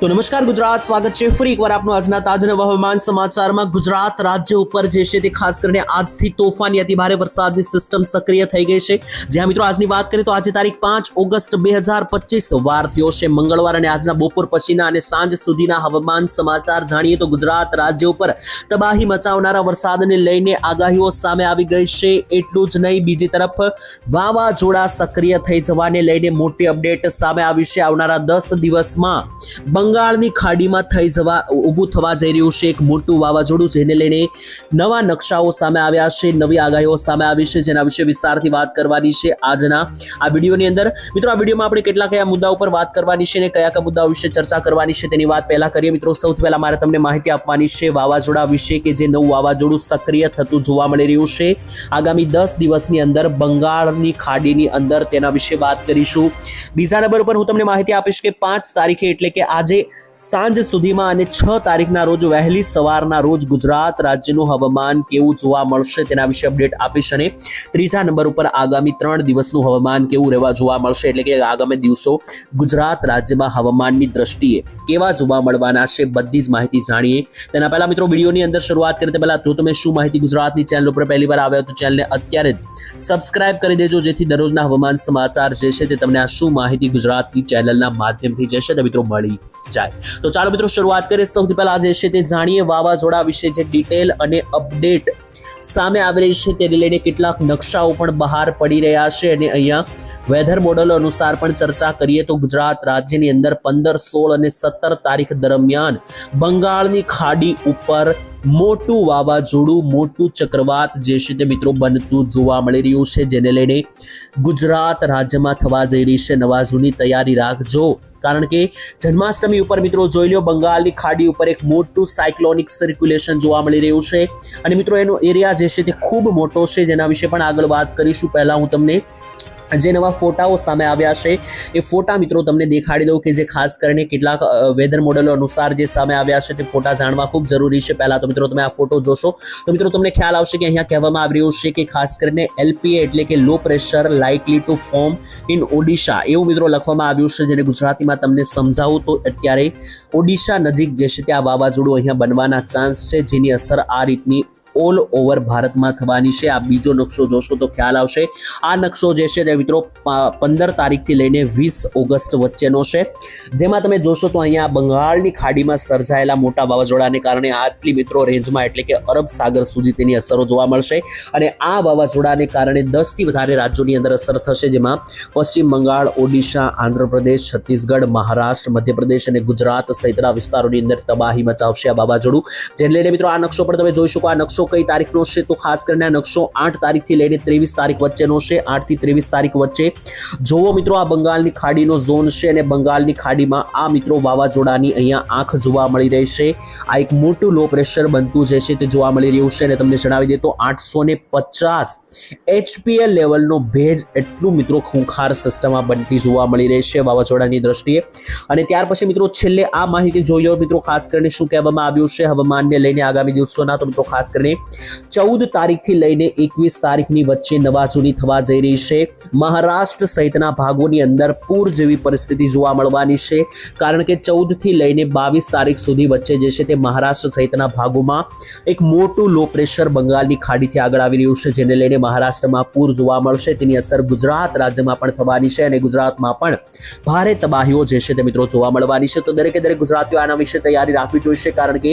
તો નમસ્કાર ગુજરાત, સ્વાગત છે ફરી એકવાર આપનું આજના તાજા હવામાન સમાચારમાં. ગુજરાત રાજ્ય ઉપર જે છે તે ખાસ કરીને આજથી તોફાની અતિ ભારે વરસાદની સિસ્ટમ સક્રિય થઈ ગઈ છે. જ્યાં મિત્રો આજની વાત કરીએ તો આજે તારીખ પાંચ ઓગસ્ટ બે હજાર પચીસ વાર થયો છે. મંગળવાર અને આજના બપોર પછીના અને સાંજ સુધીના હવામાન સમાચાર જાણીએ તો ગુજરાત રાજ્ય ઉપર તબાહી મચાવનારા વરસાદને લઈને આગાહીઓ સામે આવી ગઈ છે. એટલું જ નહીં, બીજી તરફ વાવાઝોડા સક્રિય થઈ જવાને લઈને મોટી અપડેટ સામે આવી છે. આવનારા દસ દિવસમાં બંગાળની ખાડીમાં થઈ જવા, ઊભું થવા જઈ રહ્યું છે એક મોટું વાવાઝોડું જેને લઈને નવા નકશાઓ સામે આવ્યા છે, નવી આગાહીઓ સામે આવી છે, જેના વિશે વિસ્તારથી વાત કરવાની છે આજના આ વિડીયોની અંદર. મિત્રો, આ વિડીયોમાં આપણે કેટલા કયા મુદ્દા ઉપર વાત કરવાની છે અને કયા કયા મુદ્દાઓ વિશે ચર્ચા કરવાની છે તેની વાત પહેલા કરીએ. મિત્રો, સૌથી પહેલા મારે તમને માહિતી આપવાની છે વાવાઝોડા વિશે કે જે નવું વાવાઝોડું સક્રિય થતું જોવા મળી રહ્યું છે. આગામી દસ દિવસની અંદર બંગાળની ખાડીની અંદર તેના વિશે વાત કરીશું. બીજા નંબર ઉપર હું તમને માહિતી આપીશ કે પાંચ તારીખે એટલે કે આજે સાંજ સુધીમાં અને છ તારીખના રોજ વહેલી સવારના રોજ ગુજરાત રાજ્યનું હવામાન કેવું જોવા મળશે તેના વિશે અપડેટ આપીશ અને ત્રીજા નંબર ઉપર આગામી ત્રણ દિવસનું હવામાન કેવું રહેવા જોવા મળશે એટલે કે આગામી દિવસો ગુજરાત રાજ્યમાં હવામાનની દ્રષ્ટિએ કેવા જોવા મળવાના છે બધી જ માહિતી જાણીએ. તેના પહેલા મિત્રો વિડીયોની અંદર શરૂઆત કરીએ તે પહેલા જો તમે શું માહિતી ગુજરાતની ચેનલ ઉપર પહેલી વાર આવ્યા તો ચેનલને અત્યારે સબસ્ક્રાઇબ કરી દેજો, જેથી દરરોજના હવામાન સમાચાર જે છે તે તમને આ શું માહિતી ગુજરાતની ચેનલના માધ્યમથી જે છે તે મિત્રો મળી જાય. તો ચાલો મિત્રો શરૂઆત કરીએ. સૌથી પહેલા જે છે તે જાણીએ વાવાઝોડા વિશે જે ડિટેલ અને અપડેટ સામે આવી રહી છે તેને લઈને કેટલાક નકશાઓ પણ બહાર પડી રહ્યા છે અને અહીંયા વેધર મોડલ અનુસાર પણ ચર્ચા કરીએ તો ગુજરાત રાજ્યની અંદર પંદર, સોળ અને સત્તર તારીખ દરમિયાન બંગાળની ખાડી ઉપર મોટું વાવાઝોડું, મોટું ચક્રવાત જે છે તે મિત્રો બનતું જોવા મળી રહ્યું છે, જેને લઈને ગુજરાત રાજ્યમાં થવા જઈ રહી છે. નવા જૂની તૈયારી રાખજો. કારણ કે જન્માષ્ટમી ઉપર મિત્રો જોઈ લો, બંગાળની ખાડી ઉપર એક મોટું સાયક્લોનિક સર્ક્યુલેશન જોવા મળી રહ્યું છે. અને મિત્રો એનો એરિયા જે છે તે ખૂબ મોટો છે. જેના વિશે પણ આગળ વાત કરીશું. પહેલાં હું તમને જે નવા ફોટાઓ સામે આવ્યા છે, એ ફોટા મિત્રો તમને દેખાડી દઉં કે જે ખાસ કરીને કેટલાક વેધર મોડેલો અનુસાર જે સામે આવ્યા છે તે ફોટા જાણવા ખૂબ જરૂરી છે. પહેલાં તો મિત્રો તમે આ ફોટો જોશો. તો મિત્રો તમને ખ્યાલ આવશે કે અહીંયા કહેવામાં આવી રહ્યું છે કે ખાસ કરીને એલપીએ એટલે કે low pressure likely to form in Odisha એવું મિત્રો લખવામાં આવ્યું છે, જેને ગુજરાતીમાં તમને સમજાવું તો અત્યારે ઓડિશા નજીક જે છે ત્યાં વાવાઝોડું અહીંયા બનવાના ચાન્સ છે, જેની અસર આ રીતની ઓલ ઓવર ભારતમાં થવાની છે. આ બીજો નકશો જોશો તો ખ્યાલ આવશે. આ નકશો જે છે તે મિત્રો પંદર તારીખથી લઈને વીસ ઓગસ્ટ વચ્ચેનો છે. જેમાં તમે જોશો તો અહીંયા બંગાળની ખાડીમાં સર્જાયેલા મોટા વાવાઝોડાને કારણે આટલી મિત્રો રેન્જમાં એટલે કે અરબ સાગર સુધી તેની અસરો જોવા મળશે. અને આ વાવાઝોડાને કારણે દસથી વધારે રાજ્યોની અંદર અસર થશે, જેમાં પશ્ચિમ બંગાળ, ઓડિશા, આંધ્રપ્રદેશ, છત્તીસગઢ, મહારાષ્ટ્ર, મધ્યપ્રદેશ અને ગુજરાત સહિતના વિસ્તારોની અંદર તબાહી મચાવશે આ વાવાઝોડું. જેને લઈને મિત્રો આ નકશો પણ તમે જોઈ શકો, આ નકશો કઈ તારીખનો છે તો ખાસ કરીને આ નકશો આઠ તારીખથી લઈને ત્રેવીસ તારીખ વચ્ચેનો છે. આઠથી ત્રેવીસ તારીખ વચ્ચે. જોવો મિત્રો, આ બંગાળની ખાડીનો ઝોન છે અને બંગાળની ખાડીમાં આ મિત્રો વાવાઝોડાની અહીંયા આંખ જોવા મળી રહી છે. આ એક મોટું લો પ્રેશર બનતું જે છે તે જોવા મળી રહ્યું છે અને તમને જણાવી દે તો આઠસો ને પચાસ એચપીએલ લેવલનો ભેજ એટલું મિત્રો ખૂંખાર સિસ્ટમમાં બનતી જોવા મળી રહી છે વાવાઝોડાની દ્રષ્ટિએ. અને ત્યાર પછી મિત્રો છેલ્લે આ માહિતી જોઈ મિત્રો, ખાસ કરીને શું કહેવામાં આવ્યું છે હવામાનને લઈને આગામી દિવસોના, તો મિત્રો ખાસ કરીને ચૌદ તારીખથી લઈને એકવીસ તારીખની વચ્ચે નવા જૂની થવા જઈ રહી છે. મહારાષ્ટ્ર સહિતના ભાગોની અંદર પૂર જેવી પરિસ્થિતિ જોવા મળવાની છે. કારણ કે ચૌદથી લઈને બાવીસ તારીખ સુધી વચ્ચે જે છે તે મહારાષ્ટ્ર સહિતના ભાગોમાં એક મોટું લો પ્રેશર બંગાળની ખાડીથી આગળ આવી રહ્યું છે, જેને લઈને મહારાષ્ટ્રમાં પૂર જોવા મળશે. તેની અસર ગુજરાત રાજ્યમાં પણ થવાની છે અને ગુજરાતમાં પણ ભારે તબાહીઓ જે છે તે મિત્રો જોવા મળવાની છે. તો દરેકે દરેક ગુજરાતીઓ આના વિશે તૈયારી રાખવી જોઈશે, કારણ કે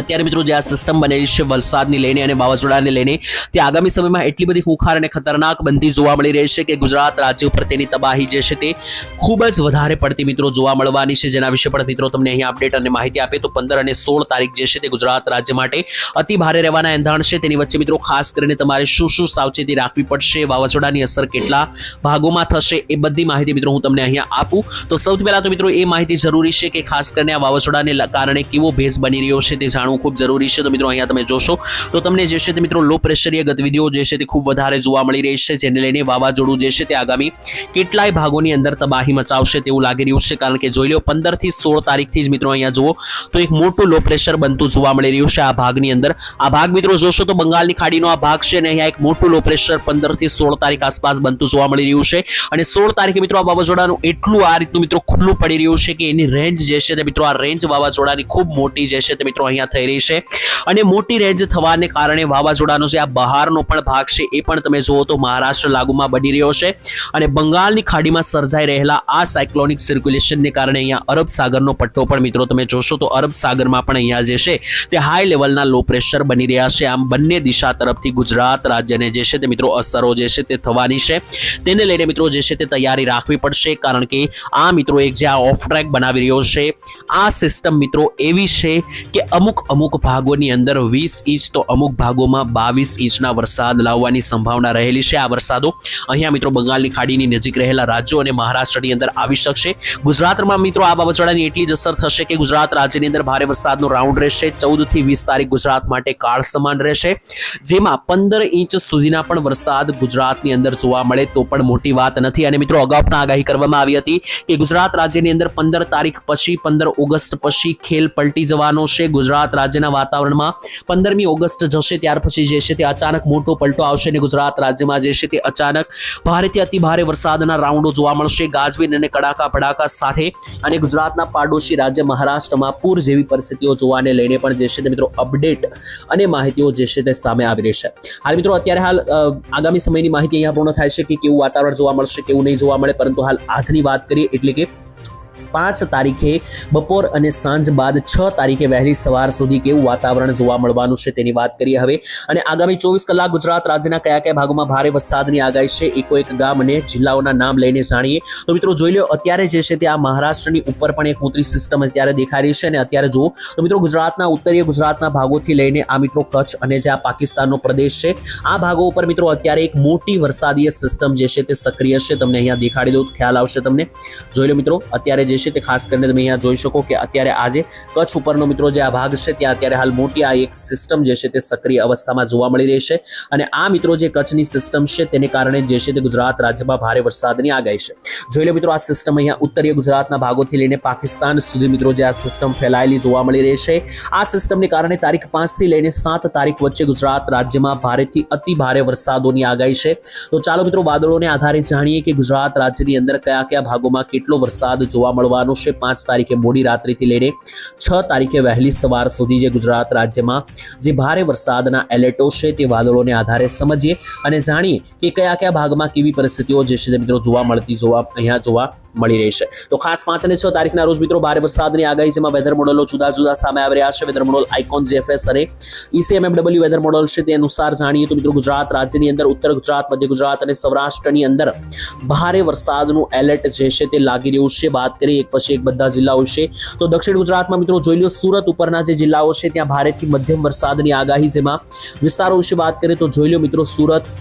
અત્યારે મિત્રો જે આ સિસ્ટમ બનેલી છે વલસાડની લઈને અને વાવાઝોડાને લઈને તે આગામી સમયમાં એટલી બધી ખુખાર અને ખતરનાક બનતી જોવા મળી રહી છે કે ગુજરાત રાજ્ય ઉપર તેની તબાહી જે છે તે ખૂબ જ વધારે પડતી મિત્રો જોવા મળવાની છે. જેના વિશે પણ મિત્રો તમને અહીં અપડેટ અને માહિતી આપે તો પંદર અને સોળ તારીખ જે છે તે ગુજરાત રાજ્ય માટે અતિ ભારે રહેવાના એંધાણ છે. તેની વચ્ચે મિત્રો ખાસ કરીને તમારે શું શું સાવચેતી રાખવી પડશે, વાવાઝોડાની અસર કેટલા ભાગોમાં થશે એ બધી માહિતી મિત્રો હું તમને અહીંયા આપું. તો સૌથી પહેલા તો મિત્રો એ માહિતી જરૂરી છે કે ખાસ કરીને આ વાવાઝોડાને કારણે કેવો ભેજ બની રહ્યો છે તે જાણવું ખૂબ જરૂરી છે. તો મિત્રો અહીંયા તમે જોશો. તો તમને જે છે તે મિત્રો લો પ્રેશરીય ગતિવિધિઓ જે છે તે ખૂબ વધારે જોવા મળી રહી છે. જેને લઈને વાવાઝોડું જે છે તે આગામી કેટલાય ભાગોની અંદર તબાહી મચાવશે તેવું લાગી રહ્યું છે. કારણ કે જોઈ લો પંદરથી સોળ તારીખથી જ મિત્રો અહીંયા જુઓ, તો એક મોટું લો પ્રેશર બનતું જોવા મળી રહ્યું છે આ ભાગની અંદર. આ ભાગ મિત્રો જોશો તો બંગાળની ખાડીનો આ ભાગ છે અને અહીંયા એક મોટું લો પ્રેશર પંદરથી સોળ તારીખ આસપાસ બનતું જોવા મળી રહ્યું છે. અને સોળ તારીખે મિત્રો આ વાવાઝોડાનું એટલું આ રીતનું મિત્રો ખુલ્લું પડી રહ્યું છે કે એની રેન્જ જે છે તે મિત્રો આ રેન્જ વાવાઝોડાની ખૂબ મોટી જે છે તે મિત્રો અહીંયા થઈ રહી છે. અને મોટી રેન્જ થવાને કારણે વાવાઝોડાનો જે આ બહારનો પણ ભાગ છે, એ પણ તમે જુઓ તો મહારાષ્ટ્ર લાગુમાં બની રહ્યો છે. અને બંગાળની ખાડીમાં સર્જાઈ રહેલા આ સાયક્લોનિક સર્ક્યુલેશનને કારણે અહીંયા અરબ સાગરનો પટ્ટો પણ મિત્રો તમે જોશો તો અરબ સાગરમાં પણ અહીંયા જે છે, તે હાઈ લેવલના લો પ્રેશર બની રહ્યા છે. આમ બંને દિશા તરફથી ગુજરાત રાજ્યને જે છે તે મિત્રો અસરો જે છે તે થવાની છે. તેને લઈને મિત્રો જે છે તે તૈયારી રાખવી પડશે કારણ કે આ મિત્રો એક જે આ ઓફ ટ્રેક બનાવી રહ્યો છે. આ સિસ્ટમ મિત્રો એવી છે કે અમુક ભાગોની અંદર વીસ ઇંચ તો અમુક ભાગોમાં બાવીસ ઇંચના વરસાદ લાવવાની સંભાવના રહેલી છે. આ વરસાદો અહીંયા મિત્રો બંગાળની ખાડીની નજીક રહેલા રાજ્યો અને મહારાષ્ટ્રની અંદર આવી શકશે. ગુજરાતમાં મિત્રો આ વાવાઝોડાની એટલી જ અસર થશે કે ગુજરાત રાજ્યની અંદર ભારે વરસાદનો રાઉન્ડ રહેશે. ચૌદથી વીસ તારીખ ગુજરાત માટે કાળ સમાન રહેશે. જેમાં પંદર ઇંચ સુધીના પણ વરસાદ ગુજરાતની અંદર જોવા મળે તો પણ મોટી વાત નથી. અને મિત્રો અગાઉ પણ આગાહી કરવામાં આવી હતી કે ગુજરાત રાજ્યની અંદર પંદર તારીખ પછી પંદર ઓગસ્ટ પછી ખેલ પલટી જવાનો છે. ગુજરાત રાજ્યના વાતાવરણમાં પંદરમી ઓગસ્ટ જશે, ત્યાર પછી જે છે તે અચાનક મોટો પલટો આવશે અને ગુજરાત રાજ્યમાં જે છે તે અચાનક ભારેથી અતિ ભારે વરસાદના રાઉન્ડો જોવા મળશે. ગાજવીન અને કડાકા ભડાકા સાથે અને ગુજરાતના પાડોશી રાજ્ય મહારાષ્ટ્રમાં પૂર જેવી પરિસ્થિતિઓ જોવાને લઈને પણ જે છે તે મિત્રો અપડેટ અને માહિતીઓ જે છે તે સામે આવી રહી છે. હાલ મિત્રો અત્યારે હાલ આગામી સમયની માહિતી અહીંયા પૂર્ણ થાય છે કે કેવું વાતાવરણ જોવા મળશે, કેવું નહીં જોવા મળે, પરંતુ હાલ આજની વાત કરીએ એટલે કે પાંચ તારીખે બપોર અને સાંજ બાદ છ તારીખે વહેલી સવાર સુધી કેવું વાતાવરણ જોવા મળવાનું છે તેની વાત કરીએ હવે. અને આગામી ચોવીસ કલાક ગુજરાત રાજ્યના કયા કયા ભાગોમાં ભારે વરસાદની આગાહી છે એકો એક ગામ અને જિલ્લાઓના નામ લઈને જાણીએ. તો મિત્રો જોઈ લો અત્યારે જે છે તે આ મહારાષ્ટ્રની ઉપર પણ એક ઉતરી સિસ્ટમ અત્યારે દેખાઈ રહી છે અને અત્યારે જુઓ, તો મિત્રો ગુજરાતના ઉત્તરીય ગુજરાતના ભાગોથી લઈને આ મિત્રો કચ્છ અને જે આ પાકિસ્તાનનો પ્રદેશ છે, આ ભાગો ઉપર મિત્રો અત્યારે એક મોટી વરસાદીય સિસ્ટમ જે છે તે સક્રિય છે. તમને અહીંયા દેખાડી દઉં, ખ્યાલ આવશે તમને. જોઈ લો મિત્રો, અત્યારે જે છે તે ખાસ કરીને તમે અહીંયા જોઈ શકો કે અત્યારે આજે કચ્છ ઉપરનો મિત્રો જે આ ભાગ છે, ત્યાં અત્યારે હાલ મોટી આ એક સિસ્ટમ જે છે તે સક્રિય અવસ્થામાં જોવા મળી રહી છે અને આ મિત્રો જે કચ્છની સિસ્ટમ છે તેને કારણે જે છે તે ગુજરાત રાજ્યમાં ભારે વરસાદની આગાહી છે. જોઈ લો મિત્રો, આ સિસ્ટમ અહીંયા ઉત્તરીય ગુજરાતના ભાગોથી લઈને પાકિસ્તાન સુધી મિત્રો જે આ સિસ્ટમ ફેલાયેલી જોવા મળી રહી છે. આ સિસ્ટમને કારણે તારીખ પાંચથી લઈને સાત તારીખ વચ્ચે ગુજરાત રાજ્યમાં ભારેથી અતિ ભારે વરસાદોની આગાહી છે. તો ચાલો મિત્રો, વાદળોને આધારે જાણીએ કે ગુજરાત રાજ્યની અંદર કયા કયા ભાગોમાં કેટલો વરસાદ જોવા મળવાનો છે પાંચ તારીખે મોડી રાત્રિથી લઈને છ તારીખે વહેલી સવાર સુધી જે ગુજરાત રાજ્યમાં જે ભારે વરસાદના એલર્ટો છે તે વાદળોને આધારે સમજીએ અને જાણીએ કે કયા કયા ભાગમાં કેવી પરિસ્થિતિઓ જે છે તે મિત્રો જોવા મળતી, જોવા, અહીંયા જોવા મળી રહેશે તો ખાસ પાંચ અને છ તારીખના રોજ મિત્રો ભારે વરસાદની આગાહી જેમાં વેધર મોડલો જુદા જુદા સામે આવી રહ્યા છે. વેધર મોડલ આઇકોન જેએફએસ અને ઈસીએમએમડબલ્યુ વેધર મોડલ છે તે અનુસાર જાણીએ તો મિત્રો ગુજરાત રાજ્યની અંદર, ઉત્તર ગુજરાત, મધ્ય ગુજરાત અને સૌરાષ્ટ્રની અંદર ભારે વરસાદનું એલર્ટ જે છે તે લાગી રહ્યું છે. વાત કરીએ એક પછી એક બધા જિલ્લાઓ છે તો દક્ષિણ ગુજરાતમાં મિત્રો જોઈ લો સુરત ઉપરના જે જિલ્લાઓ છે ત્યાં ભારેથી મધ્યમ વરસાદની આગાહી જેમાં વિસ્તારો વિશે વાત કરીએ તો જોઈ લો મિત્રો સુરત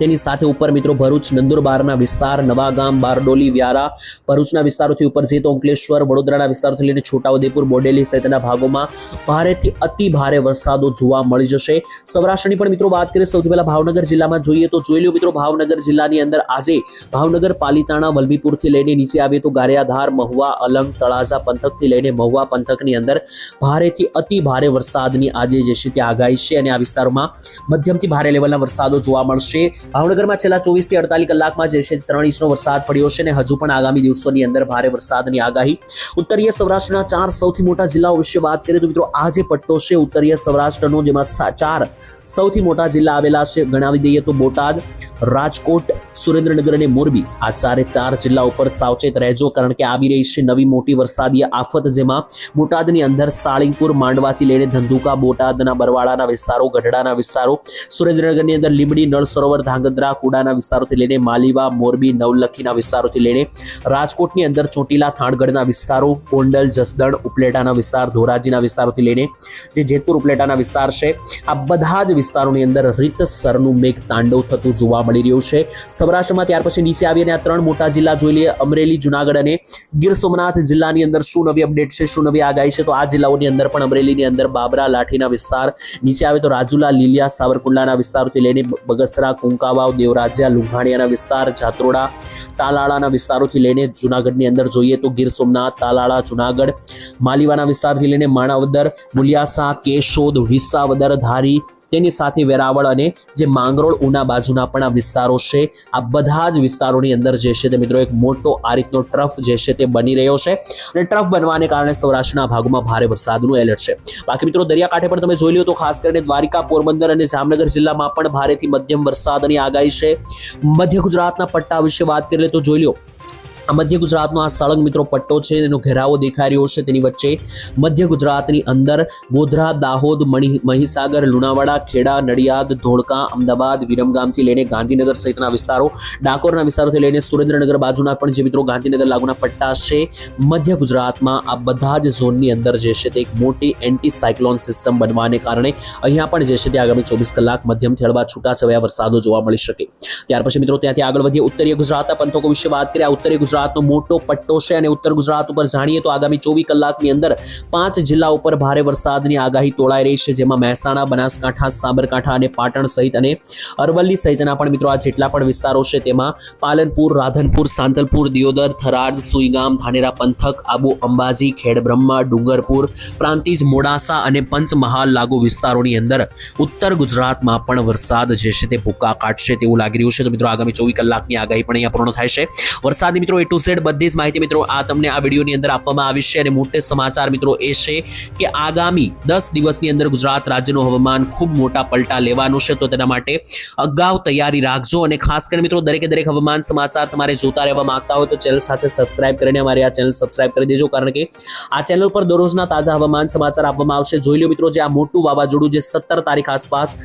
તેની સાથે ઉપર મિત્રો ભરૂચ, નંદુરબારના વિસ્તાર, નવાગામ, બારડોલી, વ્યારા, ભરૂચના વિસ્તારોથી ઉપર જઈએ તો અંકલેશ્વર, વડોદરાના વિસ્તારોથી લઈને છોટાઉદેપુર, બોડેલી સહિતના ભાગોમાં ભારેથી અતિ ભારે વરસાદો જોવા મળી જશે. સૌરાષ્ટ્રની પણ મિત્રો વાત કરીએ, સૌથી પહેલા ભાવનગર જિલ્લામાં જોઈએ તો જોઈ લો મિત્રો, ભાવનગર જિલ્લાની અંદર આજે ભાવનગર, પાલિતાણા, વલભીપુરથી લઈને નીચે આવીએ તો ગારિયાધાર, મહુવા, અલંગ, તળાજા પંથકથી લઈને મહુવા પંથકની અંદર ભારેથી અતિ ભારે વરસાદની આજે જે છે તે આગાહી છે અને આ વિસ્તારોમાં મધ્યમથી ભારે લેવલના વરસાદો જોવા મળશે. ભાવનગરમાં છેલ્લા ચોવીસથી અડતાલીસ કલાકમાં જે છે ત્રણ ઇંચનો વરસાદ પડ્યો છે અને હજુ પણ આગામી દિવસોની અંદર ભારે વરસાદની આગાહી. ઉત્તરીય સૌરાષ્ટ્રના ચાર સૌથી મોટા જિલ્લાઓ વિશે વાત કરીએ તો મિત્રો, આ જે પટ્ટો છે ઉત્તરીય સૌરાષ્ટ્રનો, જેમાં ચાર સૌથી મોટા જિલ્લા આવેલા છે, ગણાવી દઈએ તો બોટાદ, રાજકોટ, સુરેન્દ્રનગર અને મોરબી. આ ચારે ચાર જિલ્લા ઉપર સાવચેત રહેજો, કારણ કે આવી રહી છે નવી મોટી વરસાદીય આફત, જેમાં બોટાદની અંદર સાળીંગપુર, માંડવાથી લઈને ધંધુકા, બોટાદના બરવાળાના વિસ્તારો, ગઢડાના વિસ્તારો, સુરેન્દ્રનગરની અંદર લીંબડી, નળ સરોવર ધાંગ ધાંગધ્રા, કુડાના વિસ્તારોથી લઈને માલીવા, મોરબી, નવલખીના વિસ્તારોથી લઈને રાજકોટની અંદર ચોટીલા, થાણગઢના વિસ્તારો, ગોંડલ, જસદણ, ઉપલેટાના વિસ્તાર, ધોરાજીના વિસ્તારોથી લઈને જે જેતપુર, ઉપલેટાના વિસ્તાર છે, આ બધા જ વિસ્તારોની અંદર રીતસરનું મેઘ તાંડવ થતું જોવા મળી રહ્યું છે. સૌરાષ્ટ્રમાં ત્યાર પછી નીચે આવીને આ ત્રણ મોટા જિલ્લા જોઈ લઈએ. અમરેલી, જુનાગઢ અને ગીર સોમનાથ જિલ્લાની અંદર શું નવી અપડેટ છે, શું નવી આગાહી છે? તો આ જિલ્લાઓની અંદર પણ અમરેલીની અંદર બાબરા, લાઠીના વિસ્તાર, નીચે આવે તો રાજુલા, લીલિયા, સાવરકુંડલાના વિસ્તારોથી લઈને બગસરા કુંકાવાવ દેવરાજ્યા, લુંઘાણીયાના વિસ્તાર, જાત્રોડા, તાલાળાના વિસ્તારોથી લઈને જુનાગઢની અંદર જોઈએ તો ગીર સોમનાથ, તાલાળા, જુનાગઢ, માલીવાના વિસ્તારથી લઈને માણાવદર મુલિયાસા કેશોદ, વિસાવદર, ધારી તેની સાથે વેરાવળ અને જે માંગરોળ ઉના બાજુના પણ આ વિસ્તારો છે, આ બધા જ વિસ્તારોની અંદર જે છે તે મિત્રો એક મોટો આ રીતનો ટ્રફ જે છે તે બની રહ્યો છે. અને ટ્રફ બનવાને કારણે સૌરાષ્ટ્રના ભાગોમાં ભારે વરસાદનું એલર્ટ છે. બાકી મિત્રો દરિયાકાંઠે પણ તમે જોઈ લો તો ખાસ કરીને દ્વારિકા, પોરબંદર અને જામનગર જિલ્લામાં પણ ભારેથી મધ્યમ વરસાદની આગાહી છે. મધ્ય ગુજરાતના પટ્ટા વિશે વાત કરીએ તો જોઈ લો આ મધ્ય ગુજરાતનો આ સળંગ મિત્રો પટ્ટો છે એનો ઘેરાવો દેખાઈ રહ્યો છે. તેની વચ્ચે મધ્ય ગુજરાતની અંદર ગોધરા, દાહોદ મહીસાગર, લુણાવાડા, ખેડા, નડિયાદ, ધોળકા, અમદાવાદ, વિરમગામથી લઈને ગાંધીનગર સહિતના વિસ્તારો, ડાકોરના વિસ્તારોથી લઈને સુરેન્દ્રનગર બાજુના પણ જે મિત્રો ગાંધીનગર લાગુના પટ્ટા છે, મધ્ય ગુજરાતમાં આ બધા જ ઝોનની અંદર જે છે તે એક મોટી એન્ટી સાયક્લોન સિસ્ટમ બનવાને કારણે અહીંયા પણ જે છે તે આગામી ચોવીસ કલાક મધ્યમથી હળવા છૂટાછવાયા વરસાદો જોવા મળી શકે. ત્યાર પછી મિત્રો ત્યાંથી આગળ વધીએ. ઉત્તરીય ગુજરાતના પંથકો વિશે વાત કરીએ. ઉત્તરીય ગુજરાતનો મોટો પટ્ટો છે અને ઉત્તર ગુજરાત ઉપર જાણીએ તો આગામી ચોવીસ કલાકની અંદર પાંચ જિલ્લા ઉપર ભારે વરસાદની આગાહી તોળાઈ રહી છે, જેમાં મહેસાણા, બનાસકાંઠા, સાબરકાંઠા અને પાટણ સહિત અને અરવલ્લી સહિતના પણ મિત્રો આ જેટલા પણ વિસ્તારો છે તેમાં પાલનપુર, રાધનપુર, સાંતલપુર, દિયોદર, થરાદ, સુઈગામ, ધાનેરા પંથક, આબુ અંબાજી ખેડબ્રહ્મા ડુંગરપુર, પ્રાંતિજ, મોડાસા અને પંચમહાલ લાગુ વિસ્તારોની અંદર ઉત્તર ગુજરાતમાં પણ વરસાદ જે છે તે ભૂકા કાઢશે તેવું લાગી રહ્યું છે. તો મિત્રો આગામી ચોવીસ કલાકની આગાહી પણ અહીંયા પૂર્ણ થાય છે. વરસાદની મિત્રો ટુ ઝેડ બધી જ માહિતી મિત્રો આ તમને આ વિડીયોની અંદર આપવામાં આવી છે અને મોટે સમાચાર મિત્રો એ છે કે આગામી દસ દિવસની અંદર ગુજરાત રાજ્યનું હવામાન ખૂબ મોટા પલટા લેવાનું છે. તો તેના માટે અગાઉ તૈયારી રાખજો અને ખાસ કરીને મિત્રો દરેકે દરેક હવામાન સમાચાર તમારે જોતા રહેવા માંગતા હોય તો ચેનલ સાથે સબસ્ક્રાઇબ કરીને અમારી આ ચેનલ સબસ્ક્રાઇબ કરી દેજો કારણ કે આ ચેનલ પર દરરોજના તાજા હવામાન સમાચાર આપવામાં આવશે. જોઈ લો મિત્રો જે આ મોટું વાવાઝોડું જે સત્તર તારીખ આસપાસ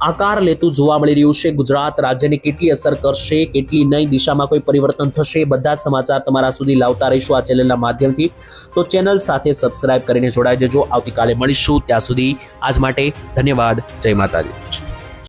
આકાર લેતું જોવા મળી રહ્યું છે. ગુજરાત રાજ્યને કેટલી અસર કરશે, કેટલી નહીં, દિશામાં કોઈ પરિવર્તન થશે બધા સમાચાર તમારા સુધી લાવતા રહીશું આ ચેનલના માધ્યમથી. તો ચેનલ સાથે સબસ્ક્રાઇબ કરીને જોડાઈ જજો. આવતીકાલે મળીશું. ત્યાં સુધી આજ માટે ધન્યવાદ. જય માતાજી.